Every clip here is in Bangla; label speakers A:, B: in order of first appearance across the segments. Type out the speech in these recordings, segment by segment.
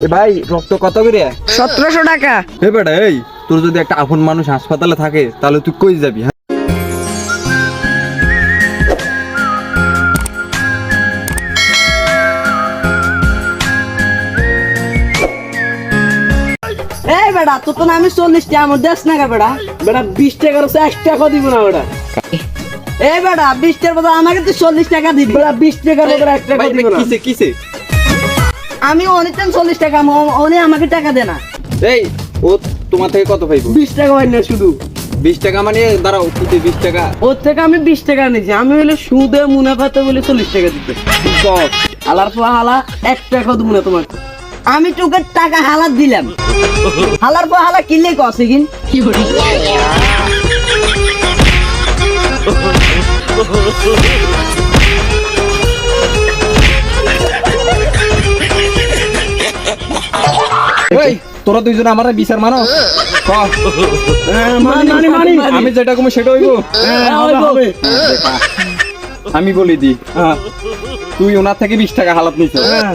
A: এ ভাই রক্ত কত করে?
B: সতেরোশো টাকা।
A: এ বেটা এই তোর যদি একটা আপন মানুষ হাসপাতালে থাকে তাহলে তুই কই যাবি হ্যাঁ?
B: এই তো আমি চল্লিশ টাকা আমার দেশ না বেটা?
C: বেটা বিশ টাকার হচ্ছে এক টাকা দিব না
B: এই বেটা বিশ টাকার বদলে আমাকে তুই চল্লিশ টাকা দিবি।
C: বিশ টাকার বদলে এক টাকা
A: ভাই,
C: দিব না।
A: কিসে কিসে?
B: আমি অনিতেন চল্লিশ টাকা উনি আমাকে টাকা দে না।
A: এই ও তোমার থেকে কত পাইবো?
C: বিশ টাকা হয় না শুধু।
A: বিশ টাকা মানে দাঁড়াও কিসে বিশ টাকা।
C: ওর থেকে আমি বিশ টাকা নিয়েছি আমি হলে সুদে মুনাফাতে বলে চল্লিশ টাকা দিতে? হালার পর হালা এক টাকা দিব না তোমাকে।
B: আমি তোকে টাকা হালা দিলাম। হালার পর হালা কিনলে কসে কিন?
A: তোরা দুইজন আমার বিচার মানো। ক।
C: হ্যাঁ, মানি মানি মানি।
A: আমি যেটা কমু সেটা হইব।
C: হ্যাঁ।
A: আমি বলি দি তুই ওনার থেকে বিশ টাকা হালাত নিছ
C: হ্যাঁ,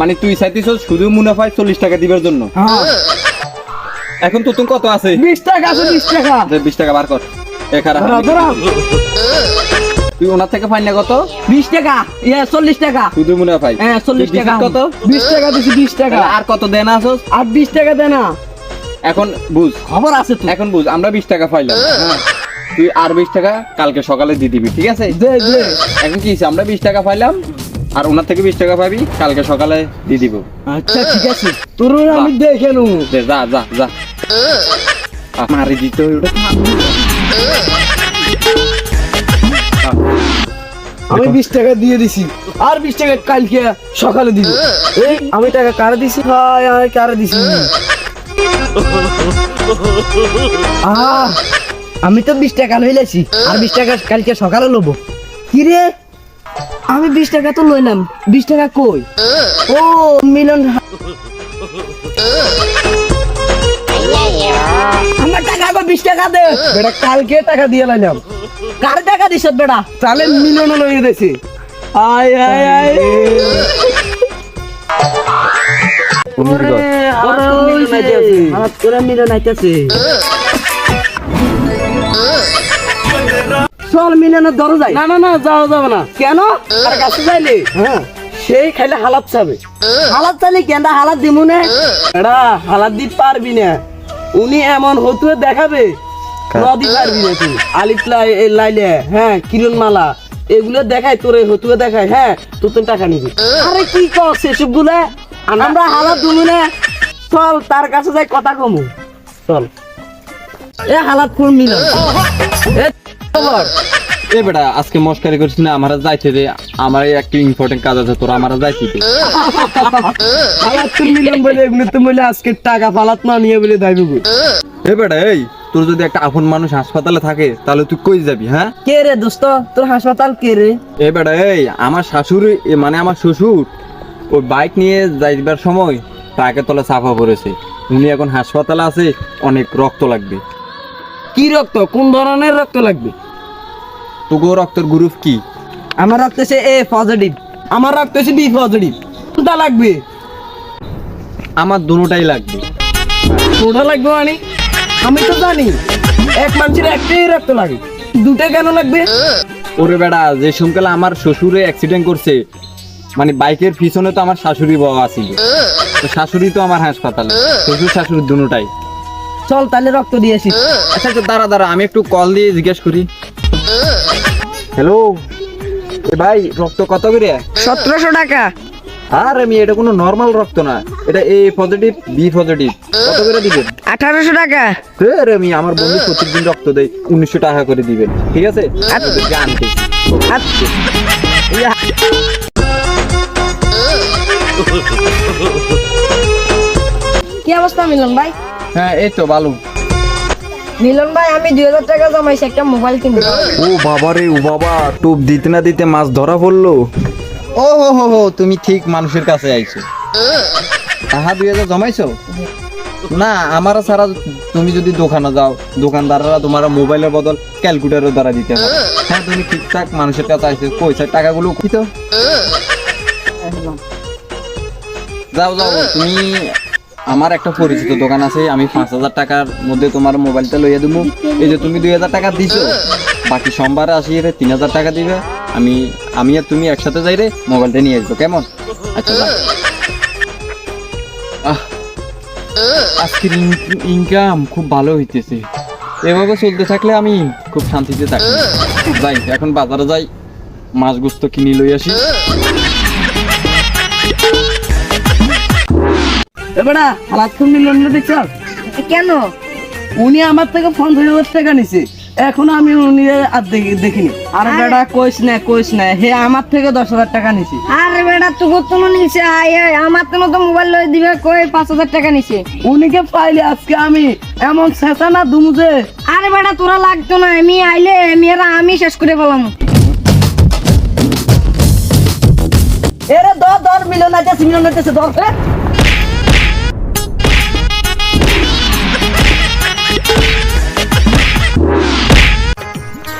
A: মানে তুই চাইতিস শুধু মুনাফায় চল্লিশ টাকা দিবার জন্য।
C: হ্যাঁ।
A: এখন তো তুমি কত আছে?
C: বিশ টাকা আছে বিশ টাকা।
A: বিশ টাকা বার কর। এখানে। তুই ওনার থেকে ফাইন না কত?
B: বিশ টাকা। ইয়ে চল্লিশ টাকা।
A: শুধু মুনাফাই
B: হ্যাঁ, 40
A: তুই
B: টাকা।
A: কত
C: বিশ টাকা দিছি বিশ টাকা।
A: আর কত দেন আসোস
C: আর বিশ টাকা দে না
A: এখন বুঝ।
B: খবর আছে তো।
A: এখন বুঝ আমরা বিশ টাকা পাইলাম হ্যাঁ। তুই আর বিশ টাকা কালকে সকালে দিয়ে দিবি ঠিক আছে? এখন কি আমরা বিশ টাকা পাইলাম আর ওনার থেকে বিশ টাকা পাবি কালকে সকালে দিয়ে দিব।
C: আচ্ছা ঠিক আছে। তোর আমি দেখে নেব।
A: যা যা যা। মারি দিতে ওটা
C: আমি বিশ টাকা দিয়ে দিছি। আর বিশ টাকা কালকে সকালে দিব। এই আমি টাকা কারে দিছি? ভাই আমি কারে দিছি?
B: আমি তো বিশ টাকা লইলেছি আর বিশ টাকা কালকে সকালে লব। কি রে? আমি বিশ টাকা তো লইলাম। বিশ টাকা কই? ও মিলন বিশ টাকা দে।
C: বেটা কালকে টাকা দিয়ে লাইলাম।
B: কার টাকা দিস বেটা?
C: তাহলে মিলন লইয়ে দিছি আয় আয় আয়।
B: চল মিলনের দরজায়
C: না না না যাও যাবে না।
B: কেন? আর কাছে যাইলে?
C: হ্যাঁ। সেই খাইলে হালাত চাবে।
B: হালাত চালি কেন্দা হালাত দিমু না?
C: হালাত দিতে পারবি না। উনি এমন হতুয়ে দেখাবে নদী পারবি না তুই আলিফ লাইলে হ্যাঁ এগুলো দেখায় তোর হতুয়ে দেখায় হ্যাঁ তোর তো টাকা নিবি।
B: আরে কি কর সেসবগুলা আমরা দিমু না
C: চল তার কাছে যাই কথা কমু। চল।
B: এ হালাত কোন মিলন?
C: এ খবর।
A: এ বেটা আজকে মস্কারি করছিস না আমার যাইতে রে আমার একটা ইম্পর্টেন্ট কাজ আছে তোরা আমার যাইতে দে।
C: হালাত তো মিলন বলে এগুলো তো বলে আজকে টাকা ফালাত না নিয়ে বলে দাইবি
A: এ বেটা এই তোর যদি একটা আপন মানুষ হাসপাতালে থাকে তাহলে তুই কই যাবি হ্যাঁ?
B: কে রে দোস্ত? তোর হাসপাতাল কে রে?
A: এ বেটা এই আমার শাশুড়ি মানে আমার শ্বশুর ওই বাইক নিয়ে যাইবার সময় ট্রাকের তলে চাপা পড়েছে। উনি এখন হাসপাতালে আছে অনেক রক্ত লাগবে।
C: কি রক্ত? কোন ধরনের রক্ত লাগবে?
A: তোকে রক্তের গ্রুপ কি?
B: আমার রাখতেছে এ পজিটিভ
C: আমার রক্ত হচ্ছে বি পজিটিভ কোনটা লাগবে?
A: আমার দুটাই লাগবে।
C: কোনটা লাগবে মানে? আমি তো জানি। এক মানুষের একটাই রক্ত লাগে। দুটা কেন লাগবে?
A: ওরে বেটা যে সমকালে আমার শ্বশুরে অ্যাক্সিডেন্ট করছে মানে বাইকের পিছনে তো আমার শাশুড়ি বাবা আছিল। তো শাশুড়ি তো আমার হাসপাতালে। শ্বশুর শাশুড়ি দুটাই
B: চল তাহলে রক্ত দিয়ে আসি।
A: আচ্ছা আচ্ছা দাঁড়া দাঁড়া আমি একটু কল দিয়ে জিজ্ঞেস করি। হ্যালো এ ভাই রক্ত কত করে?
B: সতেরোশো টাকা।
A: আর আমি এটা কোনো নর্মাল রক্ত না। এটা এ পজিটিভ বি পজিটিভ কত করে দিবেন?
B: আঠারোশো টাকা।
A: আরে আমি আমার বন্ধু প্রত্যেকদিন রক্ত দেয় উনিশশো টাকা করে দিবেন। ঠিক আছে?
D: কি অবস্থা মিলন ভাই?
A: হ্যাঁ এই তো ভালো।
D: মিলন ভাই আমি দুই হাজার টাকা জমাইছি একটা মোবাইল কিনবো।
A: ও বাবা রে ও বাবা টোপ দিতে না দিতে মাছ ধরা পড়ল। ও হো হো হো তুমি ঠিক মানুষের কাছে আইছো। তাহা দুই হাজার জমাইছো? না আমার ছাড়া তুমি যদি দোকানে যাও দোকানদাররা তোমার মোবাইলের বদল ক্যালকুলেটর দ্বারা দিতে হবে হ্যাঁ তুমি ঠিকঠাক মানুষের কাছে আইছো পয়সার টাকাগুলো কি তো। যাও যাও তুমি আমার একটা পরিচিত দোকান আছে আমি পাঁচ হাজার টাকার মধ্যে তোমার মোবাইলটা লইয়া দেবো এই যে তুমি দুই হাজার টাকা দিছো বাকি সোমবারে আসি রে তিন হাজার টাকা দিবে। আমি আমি আর তুমি একসাথে যাই রে মোবাইলটা নিয়ে আসব কেমন? আচ্ছা। আহ, আজকের ইনকাম খুব ভালো হইতেছে। এভাবে চলতে থাকলে আমি খুব শান্তিতে থাকি যাই এখন বাজারে যাই মাছ গুস্ত কিনে লই আসি।
C: এবারে হালাত খুব মিলন দেখছ?
D: কেন?
C: উনি আমার থেকে পঞ্চাশ হাজার টাকা নিছে। এখনও আমি উনি আর দেখি- দেখিনি। আর বেটা কইস না কইস না হে আমার থেকে দশ হাজার টাকা নিছে।
D: আরে বেটা তুই কত নিছে আয় আয়, আমার তো তো মোবাইল লই দিবে কই পাঁচ হাজার টাকা নিছে?
C: উনিকে পাইলে আজকে আমি এমন শেষা না দুমুজে
D: আরে বেটা তোরা লাগতো না আমি আইলে মেয়েরা আমি শেষ করে পেলাম
C: এরে দর দর মিলন আছে মিলন আছে দর।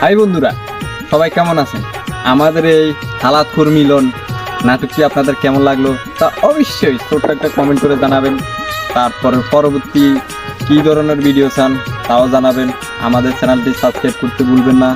A: হাই বন্ধুরা, সবাই কেমন আছেন? আমাদের এই হালাতখোর মিলন নাটকটি আপনাদের কেমন লাগল তা অবশ্যই ছোট্ট একটা কমেন্ট করে জানাবেন। তারপরে পরবর্তী কী ধরনের ভিডিও চান তাও জানাবেন। আমাদের চ্যানেলটি সাবস্ক্রাইব করতে ভুলবেন না।